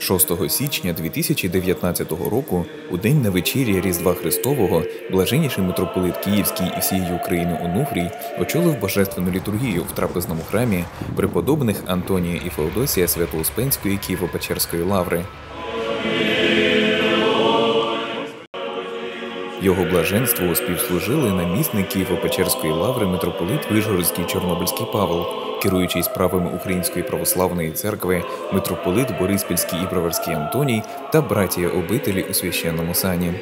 6 січня 2019 року, у день на вечір'я Різдва Христового, блаженніший митрополит Київський і всієї України Онуфрій очолив божественну літургію в трапезному храмі преподобних Антонія і Феодосія Свято-Успенської Києво-Печерської лаври. Його блаженству співслужили намісник Києво-Печерської лаври митрополит Вижгородський Чорнобильський Павел, керуючий справами Української православної церкви, митрополит Бориспільський і Броварський Антоній та братія обителі у священному сані.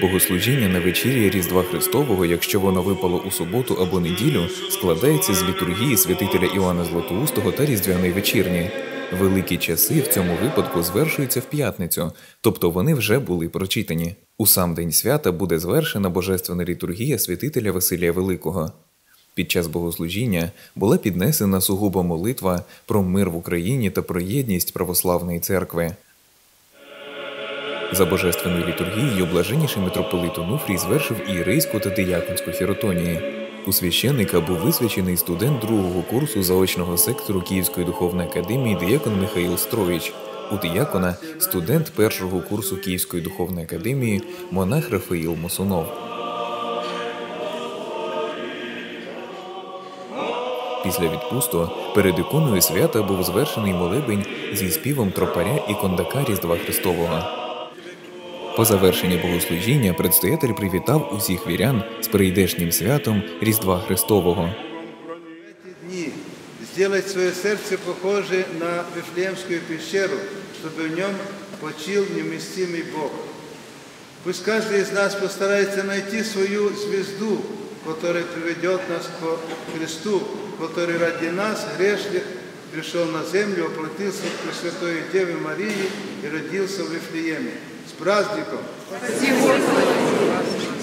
Богослужіння на вечір'я Різдва Христового, якщо воно випало у суботу або неділю, складається з літургії святителя Іоанна Златоустого та Різдвяної вечірні. Великі часи в цьому випадку звершуються в п'ятницю, тобто вони вже були прочитані. У сам день свята буде звершена божественна літургія святителя Василія Великого. Під час богослужіння була піднесена сугубо молитва про мир в Україні та про єдність православної церкви. За божественною літургією блаженніший митрополит Онуфрій звершив ієрейську та дияконську хіротонії. У священника був висвячений студент другого курсу заочного сектору Київської духовної академії диякон Михаїл Стровіч. У диякона студент першого курсу Київської духовної академії монах Рафаїл Мосунов. Після відпусту перед іконою свята був звершений молебень зі співом тропаря і кондака Різдва Христового. По завершенні богослужіння предстоятель привітав усіх вірян з прийдешнім святом Різдва Христового. Сделать свое сердце похоже на Вифлеемскую пещеру, чтобы в нем почил невместимый Бог. Пусть каждый из нас постарается найти свою звезду, которая приведет нас к Христу, который ради нас, грешных, пришел на землю, воплотился в Пресвятой Деве Марии и родился в Вифлееме. С праздником! Спасибо!